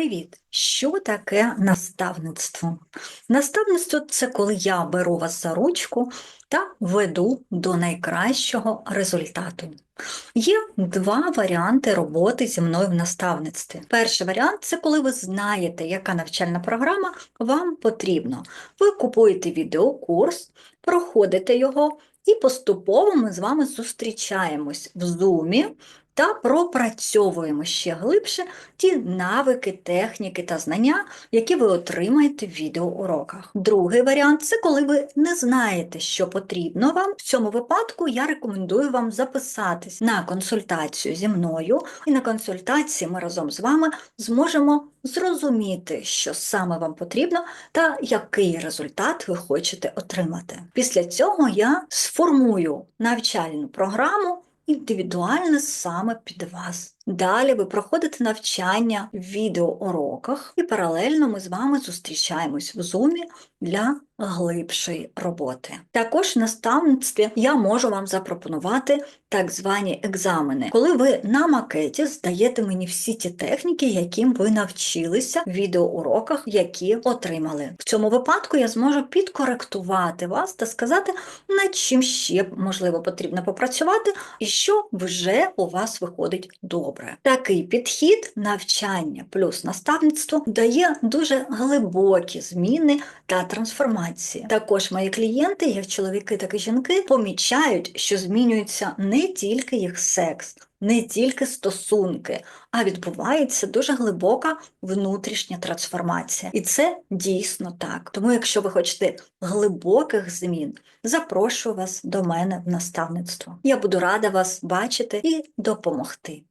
Привіт! Що таке наставництво? Наставництво це коли я беру вас за ручку та веду до найкращого результату. Є два варіанти роботи зі мною в наставництві. Перший варіант це коли ви знаєте, яка навчальна програма вам потрібна. Ви купуєте відеокурс, проходите його, і поступово ми з вами зустрічаємось в зумі та пропрацьовуємо ще глибше ті навики, техніки та знання, які ви отримаєте в відеоуроках. Другий варіант це коли ви не знаєте, що потрібно вам. В цьому випадку я рекомендую вам записатись на консультацію зі мною, і на консультації ми разом з вами зможемо зрозуміти, що саме вам потрібно та який результат ви хочете отримати. Після цього я сформую навчальну програму індивідуально саме під вас. Далі ви проходите навчання в відеоуроках, і паралельно ми з вами зустрічаємось в зумі для глибшої роботи. Також в наставництві я можу вам запропонувати так звані екзамени, коли ви на макеті здаєте мені всі ті техніки, яким ви навчилися в відеоуроках, які отримали. В цьому випадку я зможу підкоректувати вас та сказати, над чим ще можливо потрібно попрацювати, і що вже у вас виходить добре. Такий підхід навчання плюс наставництво дає дуже глибокі зміни та трансформації. Також мої клієнти, як чоловіки, так і жінки, помічають, що змінюється не тільки їх секс. Не тільки стосунки, а відбувається дуже глибока внутрішня трансформація. І це дійсно так. Тому, якщо ви хочете глибоких змін, запрошую вас до мене в наставництво. Я буду рада вас бачити і допомогти.